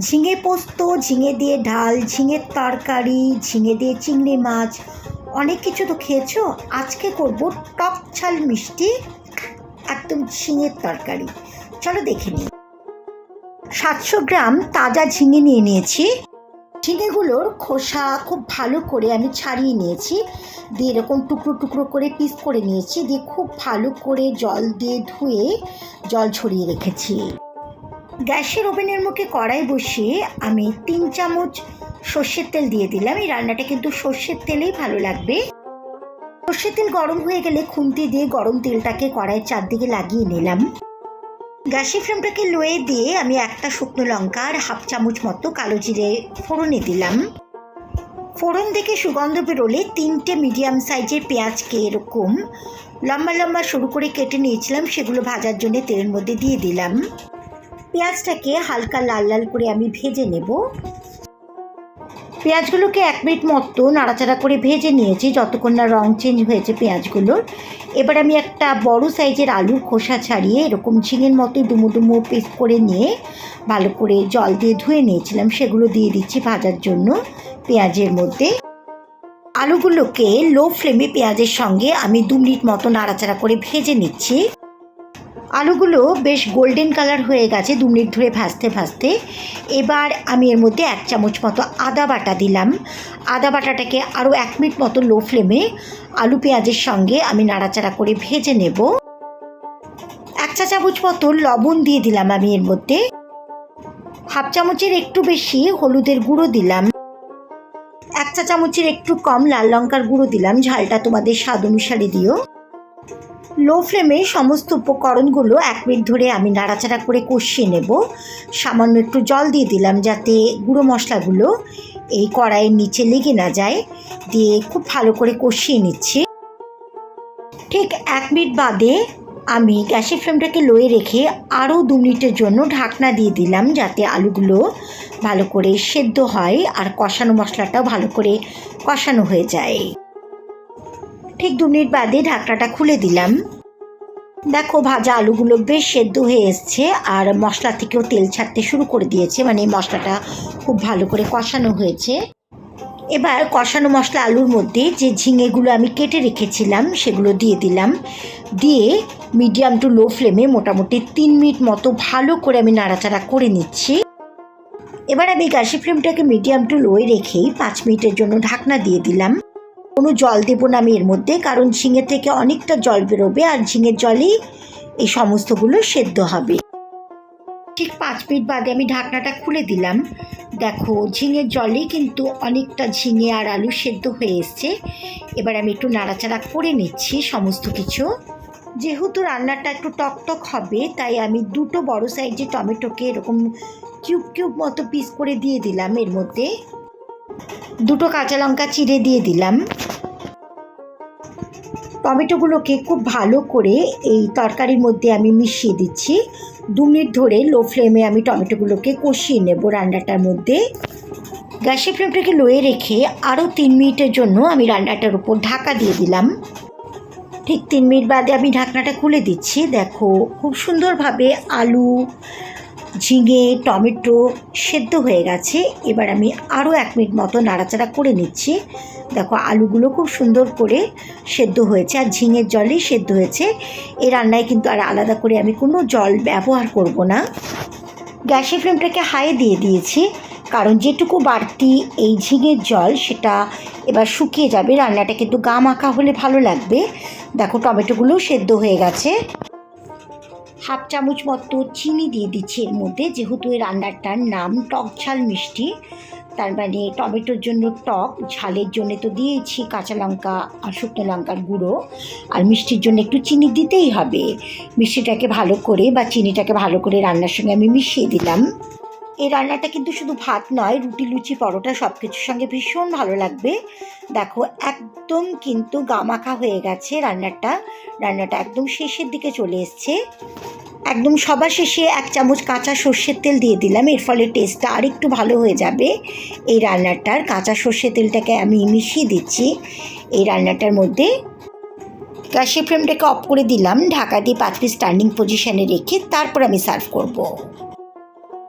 ঝিঙে পোস্ত, ঝিঙে দিয়ে ডাল ঝিঙের তরকারি, ঝিঙে দিয়ে চিংড়ি মাছ, অনেক কিছু তো খেয়েছো? আজকে করব টক ঝাল মিষ্টি, একদম ঝিঙের তরকারি। চলো দেখে নিই। সাতশো গ্রাম তাজা ঝিঙে নিয়ে নিয়েছি। ঝিঙেগুলোর খোসা খুব ভালো করে আমি ছাড়িয়ে নিয়েছি। দিয়ে এরকম টুকরো টুকরো করে পিস করে নিয়েছি। দিয়ে খুব ভালো করে জল দিয়ে ধুয়ে জল ছড়িয়ে রেখেছি। গ্যাসের ওভেনের মুখে কড়াই বসিয়ে আমি তিন চামচ সর্ষের তেল দিয়ে দিলাম। এই রান্নাটা কিন্তু সর্ষের তেলেই ভালো লাগবে। সর্ষের তেল গরম হয়ে গেলে খুন্তি দিয়ে গরম তেলটাকে কড়াইয়ের চারদিকে লাগিয়ে নিলাম। গ্যাসের ফ্লেমটাকে লোয়ে দিয়ে আমি একটা শুকনো লঙ্কা আর হাফ চামচ মতো কালো জিরে ফোড়নে দিলাম। ফোড়ন থেকে সুগন্ধ বেরোলে তিনটে মিডিয়াম সাইজের পেঁয়াজকে এরকম লম্বা লম্বা সরু করে কেটে নিয়েছিলাম। সেগুলো ভাজার জন্য তেলের মধ্যে দিয়ে দিলাম। পেঁয়াজটাকে হালকা লাল লাল করে আমি ভেজে নেব। পেঁয়াজগুলোকে এক মিনিট মতো নাড়াচাড়া করে ভেজে নিয়েছি, যতক্ষণ না রং চেঞ্জ হয়েছে পেঁয়াজগুলোর। এবার আমি একটা বড় সাইজের আলুর খোসা ছাড়িয়ে এরকম ঝিঙের মতো ডুমো ডুমো পিস করে নিয়ে ভালো করে জল দিয়ে ধুয়ে নিয়েছিলাম, সেগুলো দিয়ে দিচ্ছি ভাজার জন্য পেঁয়াজের মধ্যে। আলুগুলোকে লো ফ্লেমে পেঁয়াজের সঙ্গে আমি দু মিনিট মতো নাড়াচাড়া করে ভেজে নিচ্ছি। আলুগুলো বেশ গোল্ডেন কালার হয়ে গেছে দু মিনিট ধরে ভাজতে ভাজতে। এবার আমি এর মধ্যে এক চামচ মতো আদা বাটা দিলাম। আদা বাটাটাকে আরও এক মিনিট মতো লো ফ্লেমে আলু পেঁয়াজের সঙ্গে আমি নাড়াচাড়া করে ভেজে নেব। এক চা চামচ মতো লবণ দিয়ে দিলাম আমি এর মধ্যে। হাফ চামচের একটু বেশি হলুদের গুঁড়ো দিলাম। এক চা চামচের একটু কম লাল লঙ্কার গুঁড়ো দিলাম, ঝালটা তোমাদের স্বাদ অনুসারে দিও। লো ফ্লেমে সমস্ত উপকরণগুলো এক মিনিট ধরে আমি নাড়াচাড়া করে কষিয়ে নেব। সামান্য একটু জল দিয়ে দিলাম যাতে গুঁড়ো মশলাগুলো এই কড়াইয়ের নিচে লেগে না যায়। দিয়ে খুব ভালো করে কষিয়ে নিচ্ছি। ঠিক এক মিনিট বাদে আমি গ্যাসের ফ্লেমটাকে লোয়ে রেখে আরও দু মিনিটের জন্য ঢাকনা দিয়ে দিলাম যাতে আলুগুলো ভালো করে সেদ্ধ হয় আর কষানো মশলাটাও ভালো করে কষানো হয়ে যায়। ঠিক দু মিনিট বাদে ঢাকনাটা খুলে দিলাম। দেখো ভাজা আলুগুলো বেশ সেদ্ধ হয়ে এসছে, আর মশলা থেকেও তেল ছাড়তে শুরু করে দিয়েছে মানে মশলাটা খুব ভালো করে কষানো হয়েছে। এবার কষানো মশলা আলুর মধ্যে যে ঝিঙেগুলো আমি কেটে রেখেছিলাম, সেগুলো দিয়ে দিলাম। দিয়ে মিডিয়াম টু লো ফ্লেমে মোটামুটি তিন মিনিট মতো ভালো করে আমি নাড়াচাড়া করে নিচ্ছি। এবার আমি গ্যাসের ফ্লেমটাকে মিডিয়াম টু লোয়ে রেখেই পাঁচ মিনিটের জন্য ঢাকনা দিয়ে দিলাম। কোনো জল দেবো না আমি এর মধ্যে, কারণ ঝিঙে থেকে অনেকটা জল বেরোবে আর ঝিঙের জলই এই সমস্তগুলো সেদ্ধ হবে। ঠিক পাঁচ মিনিট বাদে আমি ঢাকনাটা খুলে দিলাম। দেখো, ঝিঙের জলেই কিন্তু অনেকটা ঝিঙে আর আলু সেদ্ধ হয়ে এসছে। এবার আমি একটু নাড়াচাড়া করে নিচ্ছি সমস্ত কিছু। যেহেতু রান্নাটা একটু টক টক হবে, তাই আমি দুটো বড় সাইজের টমেটোকে এরকম কিউব কিউব মতো পিস করে দিয়ে দিলাম এর মধ্যে। দুটো কাঁচা লঙ্কা চিড়ে দিয়ে দিলাম। টমেটোগুলোকে খুব ভালো করে এই তরকারির মধ্যে আমি মিশিয়ে দিচ্ছি। দু মিনিট ধরে লো ফ্লেমে আমি টমেটোগুলোকে কষিয়ে নেব রান্নাটার মধ্যে। গ্যাসের ফ্লেমটাকে লোয়ে রেখে আরও তিন মিনিটের জন্য আমি রান্নাটার উপর ঢাকা দিয়ে দিলাম। ঠিক তিন মিনিট বাদে আমি ঢাকনাটা খুলে দিচ্ছি। দেখো, খুব সুন্দরভাবে আলু ঝিঙে, টমেটো সেদ্ধ হয়ে গেছে। এবার আমি আরও এক মিনিট মতো নাড়াচাড়া করে নিচ্ছি। দেখো, আলুগুলো খুব সুন্দর করে সেদ্ধ হয়েছে আর ঝিঙের জলেই সেদ্ধ হয়েছে। এই রান্নায় কিন্তু আর আলাদা করে আমি কোনো জল ব্যবহার করব না। গ্যাসের ফ্লেমটাকে হাই দিয়ে দিয়েছি, কারণ যেটুকু বাড়তি এই ঝিঙের জল সেটা এবার শুকিয়ে যাবে। রান্নাটা কিন্তু গা মাখা হলে ভালো লাগবে। দেখো, টমেটোগুলোও সেদ্ধ হয়ে গেছে। হাফ চামচ মতো চিনি দিয়ে দিচ্ছি এর মধ্যে, যেহেতু এই রান্নাটার নাম টক ঝাল মিষ্টি। তার মানে টমেটোর জন্য টক, ঝালের জন্য তো দিয়েছি কাঁচা লঙ্কা আর শুকনো লঙ্কার গুঁড়ো। আর মিষ্টির জন্য একটু চিনি দিতেই হবে। মিষ্টিটাকে ভালো করে বা চিনিটাকে ভালো করে রান্নার সঙ্গে আমি মিশিয়ে দিলাম। এই রান্নাটা কিন্তু শুধু ভাত নয়, রুটি, লুচি, পরোটা সব কিছুর সঙ্গে ভীষণ ভালো লাগবে। দেখো, একদম কিন্তু গামাখা হয়ে গেছে রান্নাটা। রান্নাটা একদম শেষের দিকে চলে এসছে। একদম সবার শেষে এক চামচ কাঁচা সর্ষের তেল দিয়ে দিলাম। এর ফলে টেস্টটা আর একটু ভালো হয়ে যাবে। এই রান্নাটার কাঁচা সর্ষের তেলটাকে আমি মিশিয়ে দিচ্ছি। এই রান্নাটার মধ্যে গ্যাসের ফ্রেমটাকে অফ করে দিলাম। ঢাকা দিয়ে পাঁচ মিনিট স্ট্যান্ডিং পজিশানে রেখে তারপর আমি সার্ভ করব।